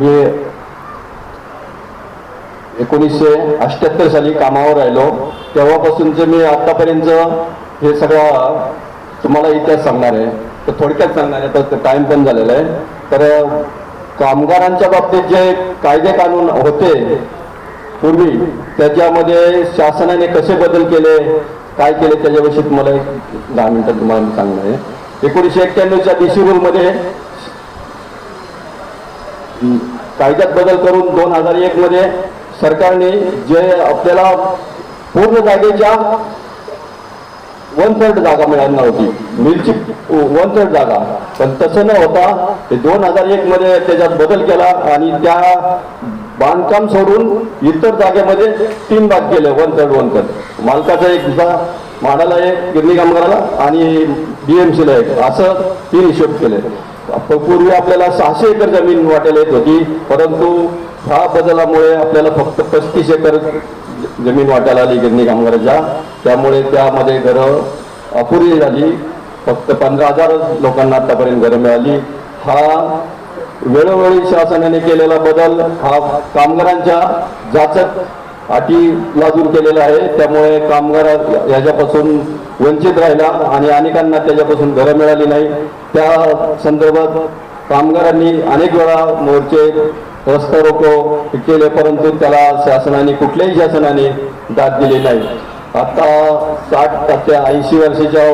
मी एकोणीसशे अठ्ठ्याहत्तर साली कामावर राहिलो. तेव्हापासूनचं मी आतापर्यंत हे सगळं तुम्हाला इतिहास सांगणार आहे. तर थोडक्यात सांगणार आहे तर टाईम पण झालेला आहे. तर कामगारांच्या बाबतीत जे कायदे कानून होते पूर्वी त्याच्यामध्ये शासनाने कसे बदल केले काय केले त्याच्याविषयी तुम्हाला एक दहा मिनिटात तुम्हाला मी सांगणार आहे. एकोणीसशे एक्क्याण्णवच्या डीसी रूलमध्ये कायद्यात बदल करून दोन हजार एक मध्ये सरकारने जे आपल्याला पूर्ण जागेच्या वन थर्ड जागा मिळणार होती. मिलची वन थर्ड जागा. पण तसं न होता ते दोन हजार एक मध्ये त्याच्यात बदल केला आणि त्या बांधकाम सोडून इतर जागेमध्ये तीन भाग केले वन थर्ड वन थर्ड मालकाचा एक दुसरा माडाला एक गिरणी कामगाराला आणि बीएमसीला एक. असं तीन हिशोब केले. पूर्वी आपल्याला सहाशे एकर जमीन वाटायला येत होती परंतु ह्या बदलामुळे आपल्याला फक्त पस्तीस एकर जमीन वाटायला आली गिरणी कामगाराच्या. त्यामुळे त्यामध्ये घरं अपुरी झाली. फक्त पंधरा हजार लोकांना आतापर्यंत घरं मिळाली. हा वेळोवेळी शासनाने केलेला बदल हा कामगारांच्या जाचक अटी लादून केलेला आहे. त्यामुळे कामगार ह्याच्यापासून वंचित राहिला आणि अनेकांना त्याच्यापासून घरं मिळाली नाही. त्या संदर्भात कामगारांनी अनेक वेळा मोर्चे रस्ता रोको केले परंतु त्याला शासनाने कुठल्याही शासनाने दाद दिली नाही. आता साठ ते ऐंशी वर्षाच्या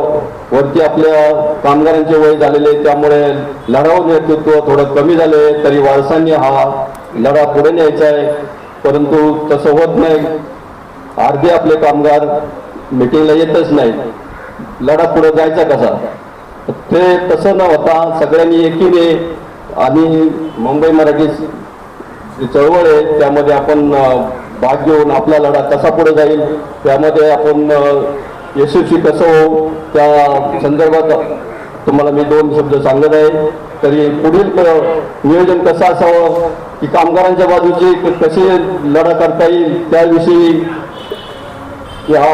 वरती आपल्या कामगारांचे वय झालेले त्यामुळे लढाऊ नेतृत्व थोडं कमी झाले तरी वारसांनी हा लढा पुढे न्यायचा आहे. परंतु तसं होत नाही. अर्धे आपले कामगार मिटिंगला येतच नाही. लढा पुढे जायचा कसा? ते तसं न होता सगळ्यांनी एकीने आणि मुंबई मराठी जी चळवळ आहे त्यामध्ये आपण भाग घेऊन आपला लढा कसा पुढे जाईल त्यामध्ये आपण यशस्वी कसं होऊ त्या संदर्भात तुम्हाला मी दोन शब्द सांगत आहे. तरी पुढील नियोजन कसं असावं? की कामगारांच्या बाजूची क- कशी लढा करता येईल? त्याविषयी या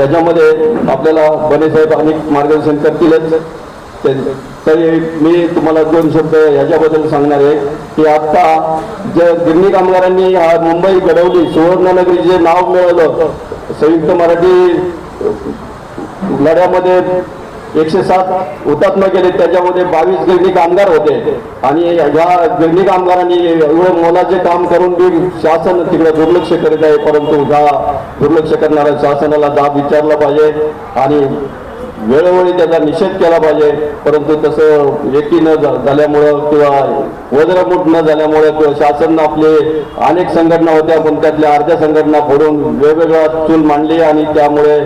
याच्यामध्ये आपल्याला बने साहेब अनेक मार्गदर्शन करतीलच तरी मी तुम्हाला दोन शब्द ह्याच्याबद्दल सांगणार आहे की आता जे गिरणी कामगारांनी मुंबई घडवली सुवर्णनगरी जे नाव मिळवलं संयुक्त मराठी लढ्यामध्ये एकशे सात हुतात्मा केले त्याच्यामध्ये बावीस गिरणी कामगार होते. आणि ह्या गिरणी कामगारांनी एवढं मोलाचे काम करून बी शासन तिकडे दुर्लक्ष करीत आहे परंतु ह्या दुर्लक्ष करणाऱ्या शासनाला दाब विचारला पाहिजे आणि वेळोवेळी त्याचा निषेध केला पाहिजे. परंतु तसं एकी न झा- झाल्यामुळं किंवा वज्रमूट न झाल्यामुळे किंवा शासन आपले अनेक संघटना होत्या पण त्यातल्या अर्ध्या संघटना फोडून वेगवेगळ्या चूल मांडली आणि त्यामुळे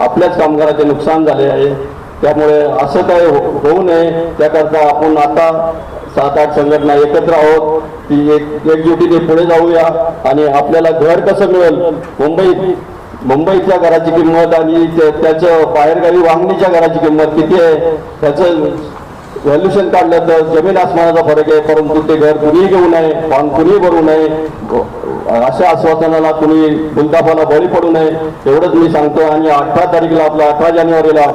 आपल्याच कामगाराचे नुकसान झाले आहे. त्यामुळे असं काय हो- होऊ नये. त्याकरता आपण आता सात आठ संघटना एकत्र आहोत. ती एक एकजुटीने पुढे जाऊया. आणि आपल्याला घर कसं मिळेल? मुंबईत मुंबईच्या घराची किंमत आणि त्याचं बाहेरगावी वांगणीच्या घराची किंमत किती आहे? त्याचं व्हॅल्युशन काढलं तर जमीन आसमानाचा फरक आहे. परंतु ते घर कुणीही घेऊ नये. वांग कुणीही भरू नये. अशा आश्वासनाला कुणी गुलताफाला बळी पडू नये एवढंच मी सांगतो आणि अठरा तारीखला आपला अठरा जानेवारीला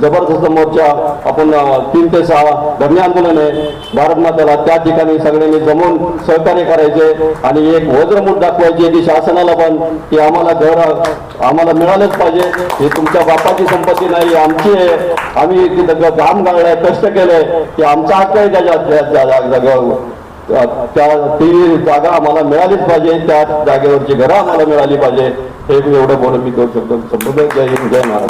जबरदस्त मोर्चा आपण तीन ते सहा धरणे आंदोलन आहे भारत माताला त्या ठिकाणी सगळ्यांनी जमून सहकार्य करायचे आणि एक वज्रमूठ दाखवायची की शासनाला पण की आम्हाला घर आम्हाला मिळालंच पाहिजे हे तुमच्या बापाची संपत्ती नाही आमची आहे आम्ही तिथं घाम गाळलाय कष्ट केलंय की आमचा हक्क आहे त्याच्या त्या- ती जागा आम्हाला मिळालीच पाहिजे. त्या जागेवरची घरं आम्हाला मिळाली पाहिजे. हे मी एवढं बोलून मी करू शकतो संपूर्ण जय हिंद जय महाराज.